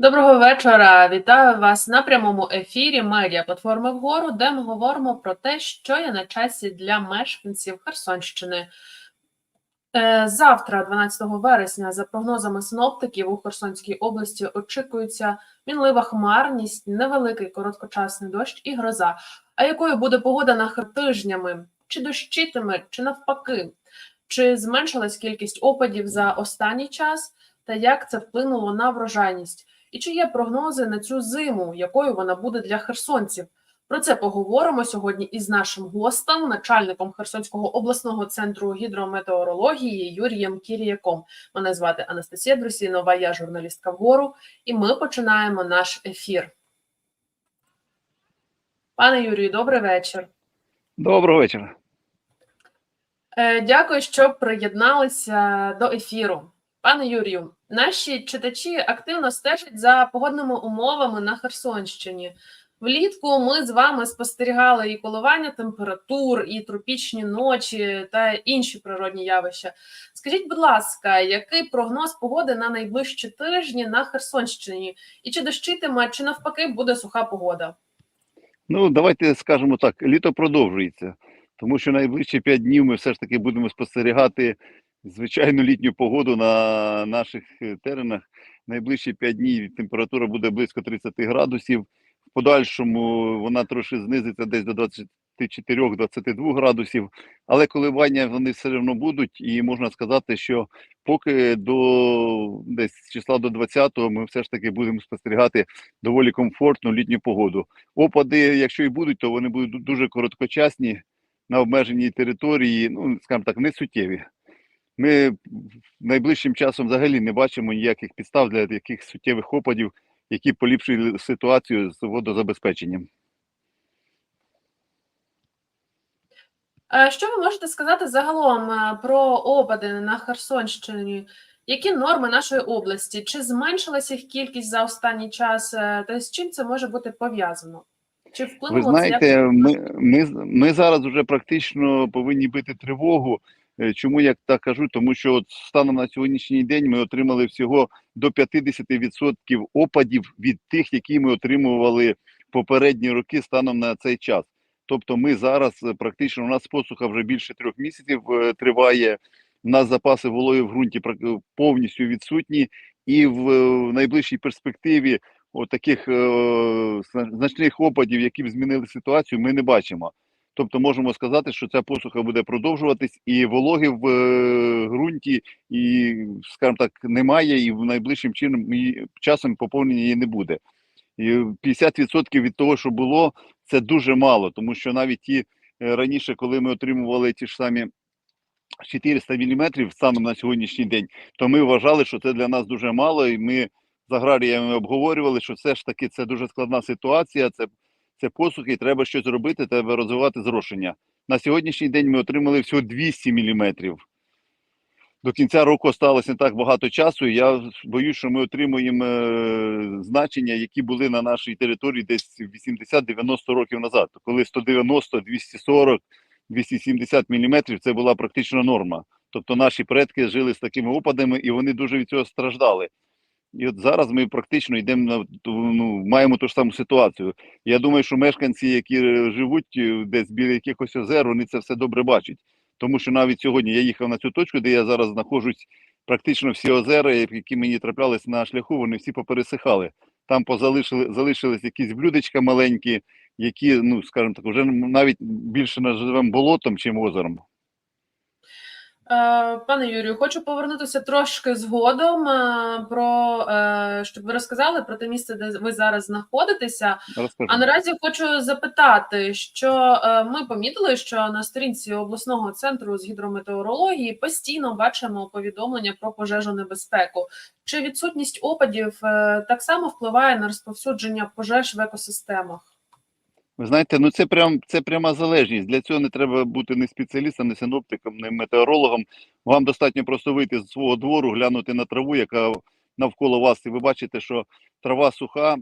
Доброго вечора. Вітаю вас на прямому ефірі медіа платформи вгору, де ми говоримо про те, що є на часі для мешканців Херсонщини. Е, Завтра, 12 вересня, за прогнозами синоптиків у Херсонській області очікується мінлива хмарність, невеликий короткочасний дощ і гроза. А якою буде погода на тижнями? Чи дощитиме, чи навпаки? Чи зменшилась кількість опадів за останній час? Та як це вплинуло на врожайність? І чи є прогнози на цю зиму, якою вона буде для херсонців? Про це поговоримо сьогодні із нашим гостем, начальником Херсонського обласного центру гідрометеорології Юрієм Кіріяком. Мене звати Анастасія Друсінова, я журналістка вгору, і ми починаємо наш ефір. Пане Юрію, добрий вечір. Доброго вечора. Е, Дякую, що приєдналися до ефіру. Пане Юрію, наші читачі активно стежать за погодними умовами на Херсонщині. Влітку ми з вами спостерігали і коливання температур, і тропічні ночі та інші природні явища. Скажіть, будь ласка, який прогноз погоди на найближчі тижні на Херсонщині? І чи дощитиме, чи навпаки буде суха погода? Ну, давайте скажемо так: літо продовжується, тому що найближчі 5 днів ми все ж таки будемо спостерігати звичайну літню погоду на наших е, теренах. Найближчі 5 днів температура буде близько 30 градусів. В подальшому вона трошки знизиться десь до 24-22 градусів, але коливання вони все одно будуть, і можна сказати, що поки до десь числа до 20-го ми все ж таки будемо спостерігати доволі комфортну літню погоду. Опади, якщо і будуть, то вони будуть дуже короткочасні на обмеженій території, ну скажімо так, не суттєві. Ми найближчим часом взагалі не бачимо ніяких підстав для яких суттєвих опадів, які поліпшують ситуацію з водозабезпеченням. Е, Що ви можете сказати загалом е, про опади на Херсонщині? Які норми нашої області? Чи зменшилася їх кількість за останній час? Е, Та з чим це може бути пов'язано? Чи Ви вплинуло це знаєте, якось? ми, ми, ми зараз вже практично повинні бити тривогу. Е, Чому я так кажу? Тому що от станом на сьогоднішній день ми отримали всього до 50% опадів від тих, які ми отримували попередні роки станом на цей час. Тобто, ми зараз е, практично у нас посуха вже більше трьох місяців е, триває. У нас запаси вологи в ґрунті повністю відсутні, і в найближчій перспективі от таких е, значних опадів, які б змінили ситуацію, ми не бачимо. Тобто можемо сказати, що ця посуха буде продовжуватись, і вологи в е, ґрунті, і, скажімо так, немає, і в найближчим чином і часом поповнення її не буде. І 50% від того, що було, це дуже мало, тому що навіть ті е, раніше, коли ми отримували ті ж самі 400 мм станом на сьогоднішній день, то ми вважали, що це для нас дуже мало, і ми з аграріями обговорювали, що все ж таки це дуже складна ситуація, це, це посухи, треба щось робити, треба розвивати зрошення. На сьогоднішній день ми отримали всього 200 мм. До кінця року осталось не так багато часу. і Я боюсь, що ми отримуємо е, значення, які були на нашій території десь 80-90 років назад, коли 190, 240, 270 мм це була практично норма. Тобто наші предки жили з такими опадами, і вони дуже від цього страждали. І от зараз ми практично йдемо на ну, маємо ту ж саму ситуацію. Я думаю, що мешканці, які живуть е, десь біля якихось озер, вони це все добре бачать. Тому що навіть сьогодні я їхав на цю точку, де я зараз знаходжусь, практично всі озера, які мені траплялись на шляху, вони всі попересихали. Там позалишили залишились якісь блюдечка маленькі, які, ну скажімо так, вже навіть більше називаємо болотом, чим озером. Е, Пане Юрію, хочу повернутися трошки згодом е, про е, щоб ви розказали про те місце, де ви зараз знаходитеся. Розкажу. А наразі хочу запитати, що ми помітили, що на сторінці обласного центру з гідрометеорології постійно бачимо повідомлення про пожежу небезпеку. Чи відсутність опадів так само впливає на розповсюдження пожеж в екосистемах? Ви знаєте, ну це прям це пряма залежність. Для цього не треба бути не спеціалістом, не синоптиком, не метеорологом. Вам достатньо просто вийти з свого двору, глянути на траву, яка навколо вас, і ви бачите, що трава суха.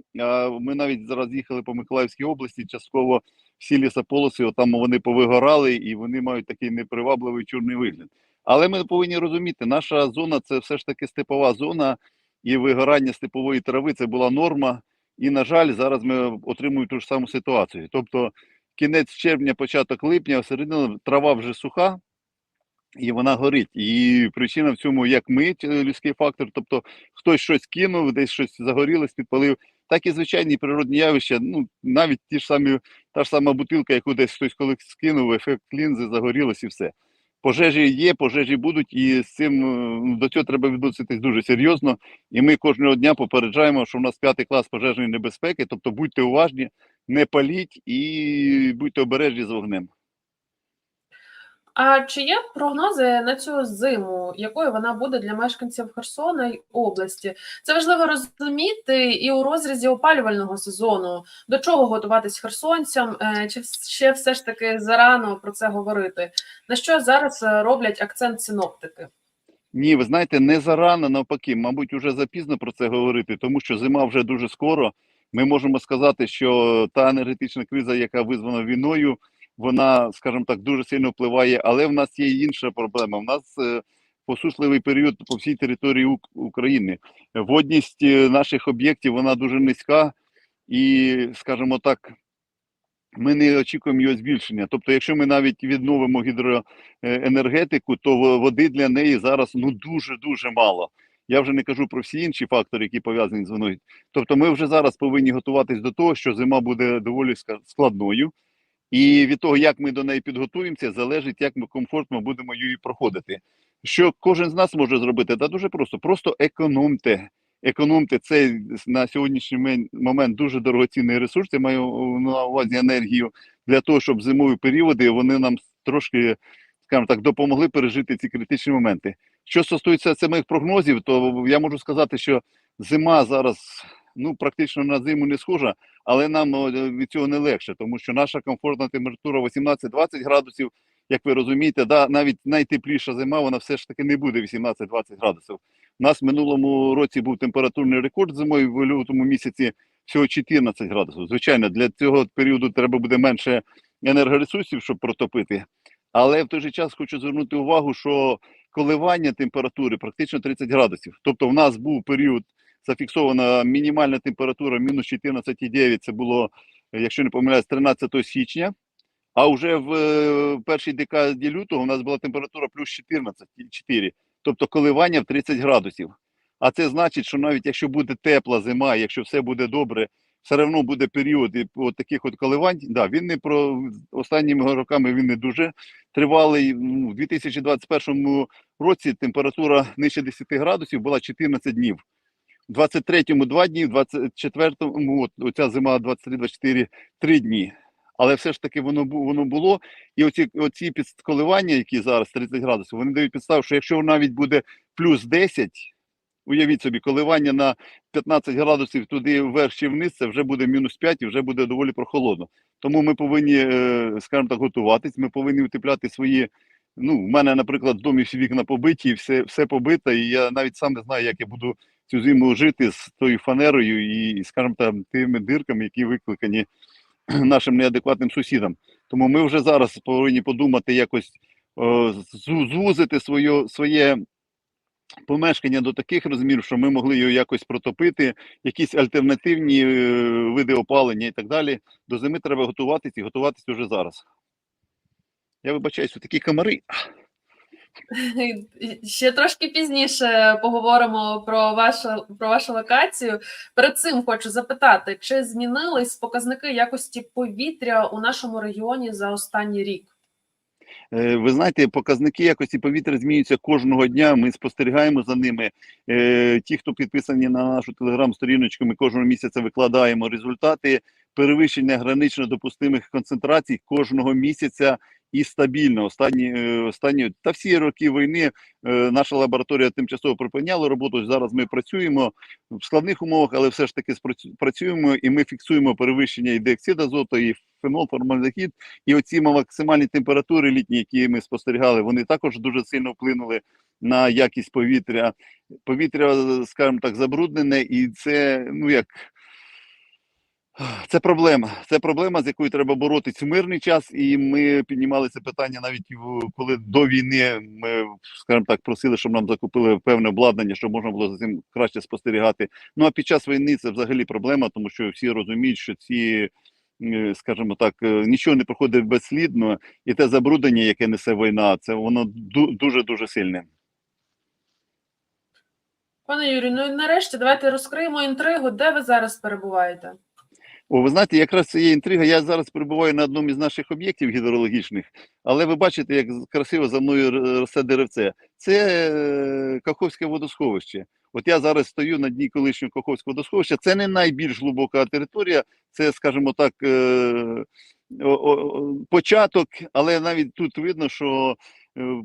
Ми навіть зараз їхали по Миколаївській області, частково всі лісополоси, отам вони повигорали, і вони мають такий непривабливий чорний вигляд. Але ми повинні розуміти, наша зона це все ж таки степова зона, і вигорання степової трави це була норма. І, на жаль, зараз ми отримуємо ту ж саму ситуацію. Тобто кінець червня, початок липня, середина трава вже суха, і вона горить. І причина в цьому як ми, ч- людський фактор, тобто хтось щось кинув, десь щось загорілось, підпалив, так і звичайні природні явища, ну навіть ті ж самі, та ж сама бутилка, яку десь хтось коли скинув, ефект лінзи, загорілось і все. Пожежі є, пожежі будуть, і з цим е, ну, до цього треба відноситись дуже серйозно. І ми кожного дня попереджаємо, що в нас п'ятий клас пожежної небезпеки, тобто будьте уважні, не паліть і будьте обережні з вогнем. А чи є прогнози на цю зиму, якою вона буде для мешканців Херсона й області? Це важливо розуміти і у розрізі опалювального сезону. До чого готуватись херсонцям? Е, Чи ще все ж таки зарано про це говорити? На що зараз е, роблять акцент синоптики? Ні, ви знаєте, не зарано, навпаки, мабуть, уже запізно про це говорити, тому що зима вже дуже скоро. Ми можемо сказати, що та енергетична криза, яка визвана війною, вона, скажімо так, дуже сильно впливає. Але в нас є інша проблема. У нас е, посушливий період по всій території України. Водність е, наших об'єктів вона дуже низька, і, скажімо так, ми не очікуємо його збільшення. Тобто, якщо ми навіть відновимо гідроенергетику, то води для неї зараз ну дуже дуже мало. Я вже не кажу про всі інші фактори, які пов'язані з війною. Тобто, ми вже зараз повинні готуватись до того, що зима буде доволі складною, і від того, як ми до неї підготуємося, залежить, як ми комфортно будемо її проходити. Що кожен з нас може зробити? Та дуже просто, просто економте. Економте цей на сьогоднішній момент дуже дорогоцінний ресурс. Я маю на увазі енергію для того, щоб зимові періоди вони нам трошки, скажімо так, допомогли пережити ці критичні моменти. Що стосується самих прогнозів, то я можу сказати, що зима зараз ну практично на зиму не схожа, але нам від цього не легше, тому що наша комфортна температура 18-20 градусів. Як ви розумієте, да, навіть найтепліша зима, вона все ж таки не буде 18-20 градусів. У нас в минулому році був температурний рекорд зимою в лютому місяці всього 14 градусів. Звичайно, для цього періоду треба буде менше енергоресурсів, щоб протопити. Але в той же час хочу звернути увагу, що коливання температури практично 30 градусів. Тобто, в нас був період зафіксована мінімальна температура мінус 14,9, Це було, якщо не помиляюсь, 13 січня. А вже в е, першій декаді лютого у нас була температура плюс 14,4, тобто коливання в 30 градусів. А це значить, що навіть якщо буде тепла зима, якщо все буде добре, все одно буде період от таких от коливань. Да, він не про останніми роками він не дуже тривалий. У 2021 році температура нижче 10 градусів була 14 днів. У 23-му 2 дні, в 24-му от, оця зима 23-24 3 дні. Але все ж таки воно воно було. І оці, оці підколивання, які зараз 30 градусів, вони дають підставу, що якщо навіть буде плюс 10, уявіть собі, коливання на 15 градусів туди вверх чи вниз, це вже буде мінус 5 і вже буде доволі прохолодно. Тому ми повинні, е, скажімо так, готуватись, ми повинні утепляти свої. Ну, в мене, наприклад, в домі всі вікна побиті, все, все побито, і я навіть сам не знаю, як я буду цю зиму жити з тою фанерою і, скажімо так, тими дирками, які викликані нашим неадекватним сусідам. Тому ми вже зараз повинні подумати якось о, звузити своє, своє помешкання до таких розмірів, що ми могли його якось протопити, якісь альтернативні е, види опалення і так далі. До зими треба готуватись і готуватись уже зараз. Я вибачаюсь, такі комари. Ще трошки пізніше поговоримо про вашу про вашу локацію. Перед цим хочу запитати, чи змінились показники якості повітря у нашому регіоні за останній рік? Е, Ви знаєте, показники якості повітря змінюються кожного дня. Ми спостерігаємо за ними. Е, Ті, хто підписані на нашу телеграм-сторіночку, ми кожного місяця викладаємо результати перевищення гранично допустимих концентрацій кожного місяця і стабільно. Останні е, останні та всі роки війни е, наша лабораторія тимчасово припиняла роботу. Зараз ми працюємо в складних умовах, але все ж таки працюємо і ми фіксуємо перевищення і диоксид азоту, і фенол, формальдегід. І оці максимальні температури літні, які ми спостерігали, вони також дуже сильно вплинули на якість повітря. Повітря, скажімо так, забруднене, і це ну як Це проблема. Це проблема, з якою треба боротися в мирний час. І ми піднімали це питання навіть в- коли до війни ми, скажімо так, просили, щоб нам закупили певне обладнання, щоб можна було за цим краще спостерігати. Ну а під час війни це взагалі проблема, тому що всі розуміють, що ці, скажімо так, е, нічого не проходить безслідно, і те забруднення, яке несе війна, це воно дуже дуже сильне. Пане Юрію, ну і нарешті давайте розкриємо інтригу, де ви зараз перебуваєте. О, ви знаєте, якраз це є інтрига. Я зараз перебуваю на одному із наших об'єктів гідрологічних, але ви бачите, як красиво за мною росте деревце. Це е, Каховське водосховище. От я зараз стою на дні колишнього Каховського водосховища. Це не найбільш глибока територія, це, скажімо так, е, початок, але навіть тут видно, що е,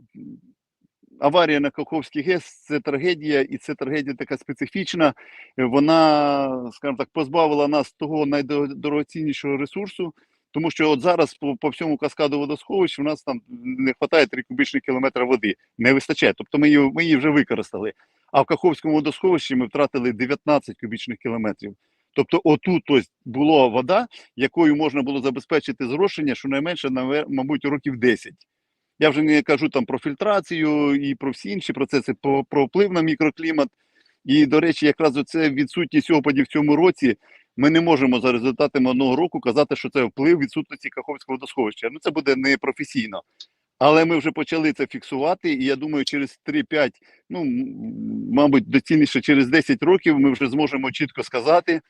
аварія на Каховський ГЕС це трагедія, і це трагедія така специфічна. Вона, скажімо так, позбавила нас того найдорогоціннішого ресурсу. Тому що от зараз по, по всьому каскаду водосховищ у нас там не вистачає 3 кубічних кілометра води. Не вистачає. Тобто ми її, ми її вже використали. А в Каховському водосховищі ми втратили 19 кубічних кілометрів. Тобто, отут ось була вода, якою можна було забезпечити зрошення, щонайменше, мабуть, років 10. Я вже не кажу там про фільтрацію і про всі інші процеси, про, про вплив на мікроклімат. І, до речі, якраз оце відсутність опадів в цьому році. Ми не можемо за результатами одного року казати, що це вплив відсутності Каховського водосховища. Ну це буде непрофесійно. Але ми вже почали це фіксувати, і я думаю, через 3-5, ну мабуть, доцільніше через 10 років ми вже зможемо чітко сказати,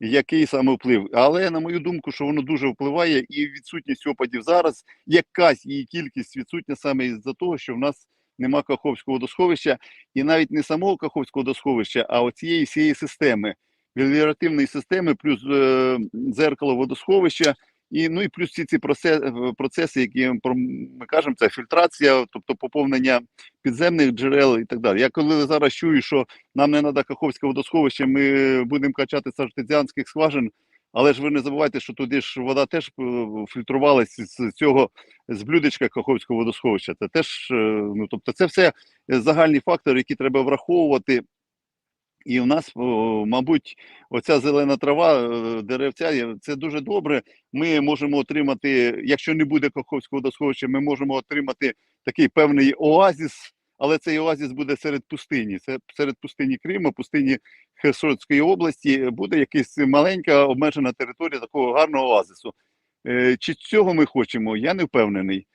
який саме вплив. Але на мою думку, що воно дуже впливає, і відсутність опадів зараз, якась її кількість відсутня саме із-за того, що в нас нема Каховського водосховища, і навіть не самого Каховського водосховища, а оцієї всієї системи, меліоративної системи, плюс е, дзеркало водосховища. І ну і плюс всі ці процеси, процеси, які ми кажемо, це фільтрація, тобто поповнення підземних джерел і так далі. Я коли зараз чую, що нам не треба Каховське водосховище, ми будемо качати з артезіанських скважин. Але ж ви не забувайте, що туди ж вода теж е, фільтрувалася з цього з блюдечка Каховського водосховища. Це теж, е, ну тобто, це все загальні фактори, які треба враховувати. І в нас, мабуть, оця зелена трава, е, деревця, це дуже добре. Ми можемо отримати, якщо не буде Каховського водосховища, ми можемо отримати такий певний оазіс, але цей оазіс буде серед пустині. Це серед пустині Криму, пустині Херсонської області буде якась маленька обмежена територія такого гарного оазису. Е, Чи цього ми хочемо? Я не впевнений.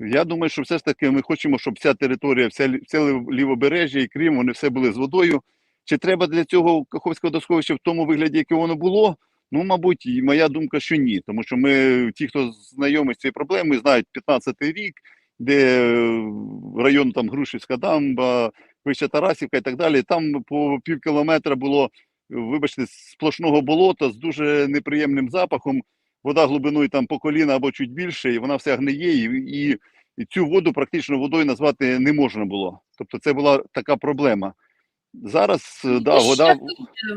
Я думаю, що все ж таки ми хочемо, щоб вся територія, вся, лів- лівобережжя і Крим, вони все були з водою. Чи треба для цього Каховського водосховища в тому вигляді, яке воно було? Ну, мабуть, моя думка, що ні. Тому що ми, ті, хто знайомий з цією проблемою, знають 15-й рік, де е, район там Грушівська дамба, Вища Тарасівка і так далі. Там по пів кілометра було, вибачте, сплошного болота з дуже неприємним запахом. Вода глибиною там по коліна або чуть більше, і вона вся гниє, і, і, і цю воду практично водою назвати не можна було. Тобто це була така проблема. Зараз е, да, вода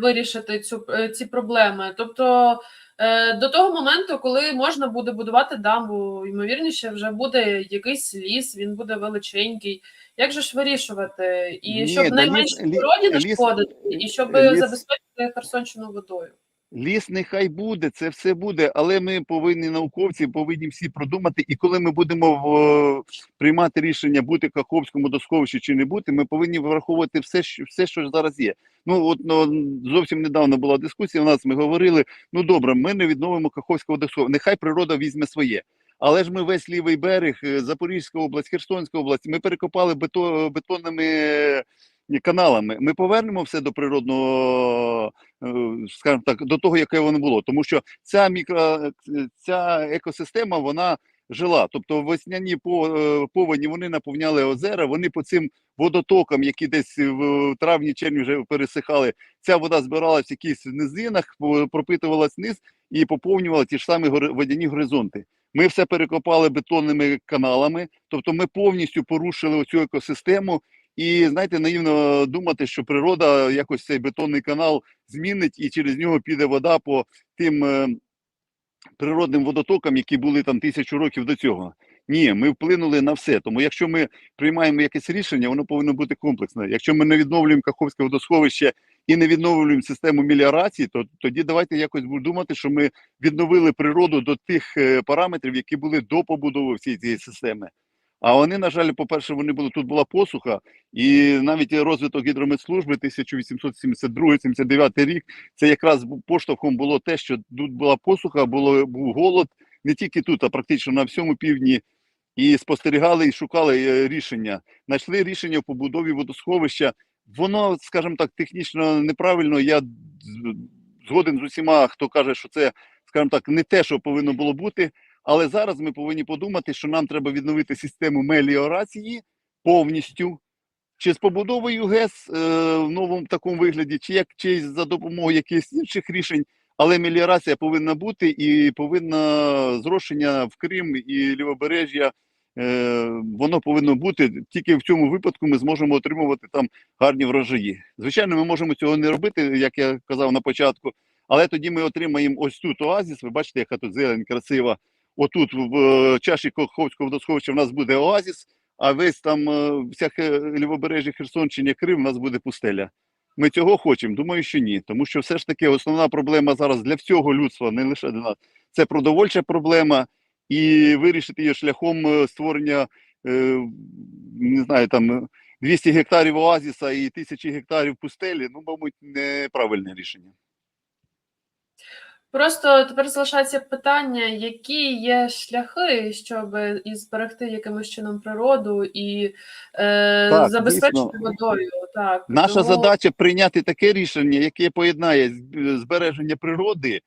вирішити цю е, ці проблеми. Тобто е, до того моменту, коли можна буде будувати дамбу, ймовірніше, вже буде якийсь ліс, він буде величенький. Як же ж вирішувати? І Ні, щоб найменше природі не шкодити, і щоб ліс- забезпечити Херсонщину водою. Ліс нехай буде, це все буде, але ми повинні науковці повинні всі продумати. І коли ми будемо в, приймати рішення бути Каховському водосховищі чи не бути, ми повинні враховувати все, що все, що зараз є. Ну от ну, зовсім недавно була дискусія. У нас ми говорили: ну добре, ми не відновимо Каховське водосховище. Нехай природа візьме своє. Але ж ми весь лівий берег, е, Запорізька область, Херсонська область, ми перекопали бето, бетонними каналами. Ми повернемо все до природного е, скажімо так, до того, яке воно було. Тому що ця мікро, ця екосистема вона жила. Тобто весняні е, повені вони наповняли озера, вони по цим водотокам, які десь в травні червні вже пересихали, ця вода збиралась в якихось низинах, пропитувалась вниз і поповнювала ті ж самі водяні горизонти. Ми все перекопали бетонними каналами, тобто ми повністю порушили оцю екосистему. І знаєте, наївно думати, що природа якось цей бетонний канал змінить і через нього піде вода по тим е, природним водотокам, які були там тисячу років до цього. Ні, ми вплинули на все. Тому якщо ми приймаємо якесь рішення, воно повинно бути комплексне. Якщо ми не відновлюємо Каховське водосховище і не відновлюємо систему меліорації, то тоді давайте якось думати, що ми відновили природу до тих е, параметрів, які були до побудови всієї цієї системи. А вони, на жаль, по-перше, вони були тут була посуха, і навіть розвиток гідрометслужби 1872-79 рік це якраз поштовхом було те, що тут була посуха, було був голод не тільки тут, а практично на всьому півдні. І спостерігали і шукали е, рішення. Знайшли рішення в побудові водосховища. Воно, скажімо так, технічно неправильно. Я згоден з усіма, хто каже, що це, скажімо так, не те, що повинно було бути. Але зараз ми повинні подумати, що нам треба відновити систему меліорації повністю. Чи з побудовою ГЕС е, в новому такому вигляді, чи як чи за допомогою якихось інших рішень, але меліорація повинна бути і повинна зрошення в Крим і лівобережжя. Е, воно повинно бути тільки в цьому випадку. Ми зможемо отримувати там гарні врожаї. Звичайно, ми можемо цього не робити, як я казав на початку. Але тоді ми отримаємо ось тут оазіс. Ви бачите, яка тут зелень красива. Отут в чаші Коховського водосховища в нас буде оазіс, а весь там е, всяке лівобережжя Херсонщини, Крим, у нас буде пустеля. Ми цього хочемо? Думаю, що ні. Тому що все ж таки основна проблема зараз для всього людства, не лише для нас, це продовольча проблема, і вирішити її шляхом е, створення, е, не знаю, там 200 гектарів оазіса і тисячі гектарів пустелі, ну, мабуть, неправильне рішення. Просто тепер залишається питання, які є шляхи, щоб і зберегти якимось чином природу і е, Так, забезпечити дійсно. водою. Так Наша Тому- задача прийняти таке рішення, яке поєднає збереження природи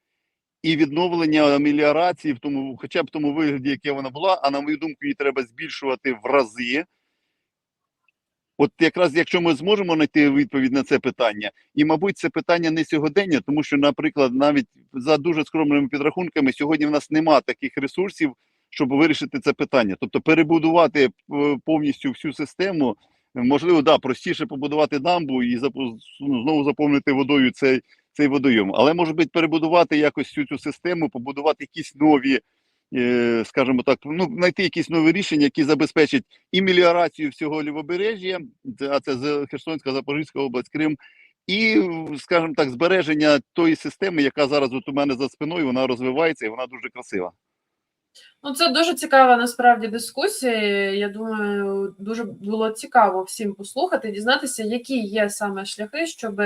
і відновлення меліорації в тому, хоча б в тому вигляді, яке вона була. А на мою думку, її треба збільшувати в рази. От якраз якщо ми зможемо знайти відповідь на це питання, і мабуть, це питання не сьогодення, тому що, наприклад, навіть за дуже скромними підрахунками, сьогодні в нас нема таких ресурсів, щоб вирішити це питання. Тобто перебудувати е, повністю всю систему, можливо, да, простіше побудувати дамбу і знову заповнити водою цей, цей водойом. Але може бути перебудувати якось всю цю систему, побудувати якісь нові, е, скажімо так, ну знайти якісь нові рішення, які забезпечать і меліорацію всього лівобережжя, а це Херсонська, Запорізька область, Крим. І, скажімо так, збереження тої системи, яка зараз от у мене за спиною, вона розвивається і вона дуже красива. Ну, це дуже цікава насправді дискусія. Я думаю, дуже було цікаво всім послухати, дізнатися, які є саме шляхи, щоб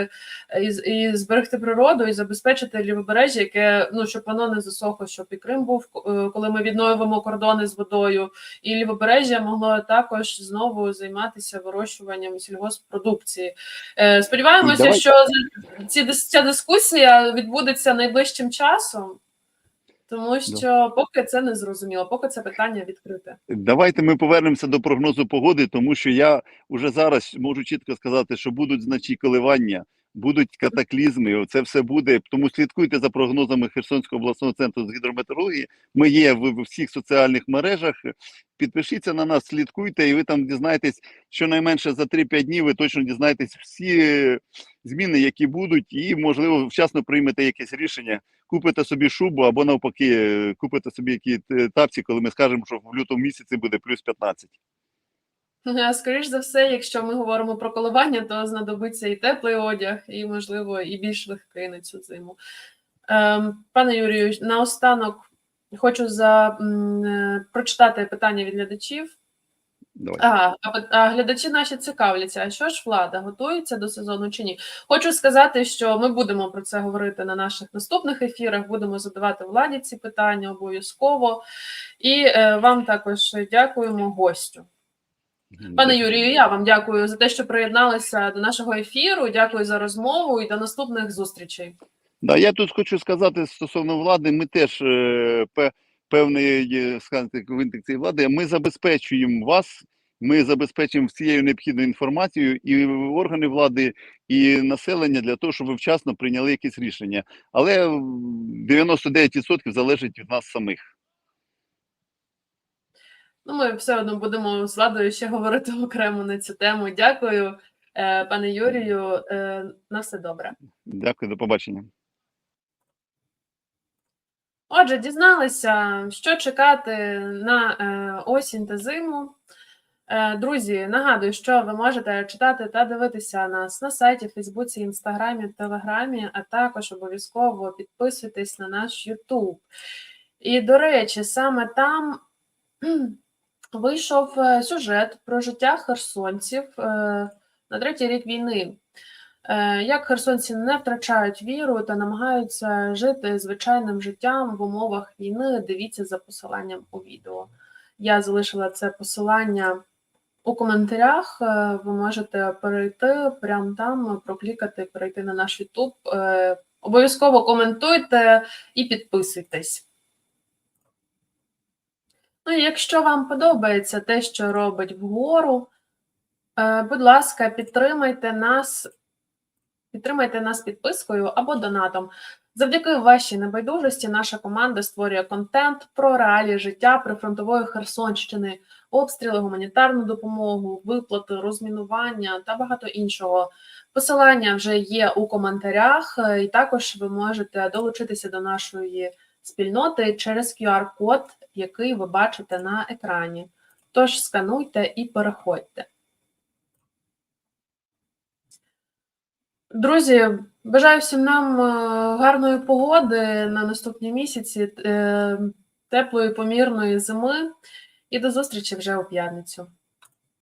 і, і зберегти природу, і забезпечити лівобережжя, яке ну щоб воно не засохло, щоб і Крим був, е, коли ми відновимо кордони з водою, і лівобережжя могло також знову займатися вирощуванням сільгоспродукції. Е, Сподіваємося, Давайте. що ці ця дискусія відбудеться найближчим часом. Тому що поки це не зрозуміло, поки це питання відкрите. Давайте ми повернемося до прогнозу погоди, тому що я вже зараз можу чітко сказати, що будуть значні коливання, будуть катаклізми. Це все буде. Тому слідкуйте за прогнозами Херсонського обласного центру з гідрометеорології. Ми є в, всіх соціальних мережах. Підпишіться на нас, слідкуйте, і ви там дізнаєтесь, щонайменше за 3-5 днів ви точно дізнаєтесь всі зміни, які будуть, і можливо вчасно приймете якесь рішення. Купите собі шубу або навпаки, е, купите собі які е, тапці, коли ми скажемо, що в лютому місяці буде плюс 15. Е, Скоріш за все, якщо ми говоримо про коливання, то знадобиться і теплий одяг, і, можливо, і більш легкий на цю зиму. Ем, Пане Юрію, наостанок хочу за, е, прочитати питання від глядачів. Давайте. Ага, а, глядачі наші цікавляться, а що ж влада готується до сезону чи ні? Хочу сказати, що ми будемо про це говорити на наших наступних ефірах, будемо задавати владі ці питання обов'язково. І е, вам також дякуємо гостю. Пане Юрію, я вам дякую за те, що приєдналися до нашого ефіру. Дякую за розмову і до наступних зустрічей. Да, я тут хочу сказати стосовно влади, ми теж е, певної е, скажімо, винтик цієї влади. Ми забезпечуємо вас. Ми забезпечуємо всією необхідною інформацією і органи влади, і населення для того, щоб ви вчасно прийняли якісь рішення. Але м, 99% залежить від нас самих. Ну, ми все одно будемо з владою ще говорити окремо на цю тему. Дякую, е, пане Юрію. Е, на все добре. Дякую, до побачення. Отже, дізналися, що чекати на е, осінь та зиму. Е, Друзі, нагадую, що ви можете читати та дивитися нас на сайті, Фейсбуці, Інстаграмі, Телеграмі, а також обов'язково підписуйтесь на наш Ютуб. І, до речі, саме там вийшов е, сюжет про життя херсонців на третій рік війни. Е, Як херсонці не втрачають віру та намагаються жити звичайним життям в умовах війни, дивіться за посиланням у відео. Я залишила це посилання у коментарях. Е, Ви можете перейти прямо там, проклікати, перейти на наш YouTube. Е, Обов'язково коментуйте і підписуйтесь. Ну якщо вам подобається те, що робить вгору, будь ласка, підтримайте нас, підтримайте нас підпискою або донатом. Завдяки вашій небайдужості наша команда створює контент про реалії життя прифронтової Херсонщини, обстріли, гуманітарну допомогу, виплати, розмінування та багато іншого. Посилання вже є у коментарях, і також ви можете долучитися до нашої спільноти через QR-код, який ви бачите на екрані. Тож скануйте і переходьте. Друзі, бажаю всім нам е, гарної погоди на наступні місяці, е, теплої помірної зими і до зустрічі вже у п'ятницю.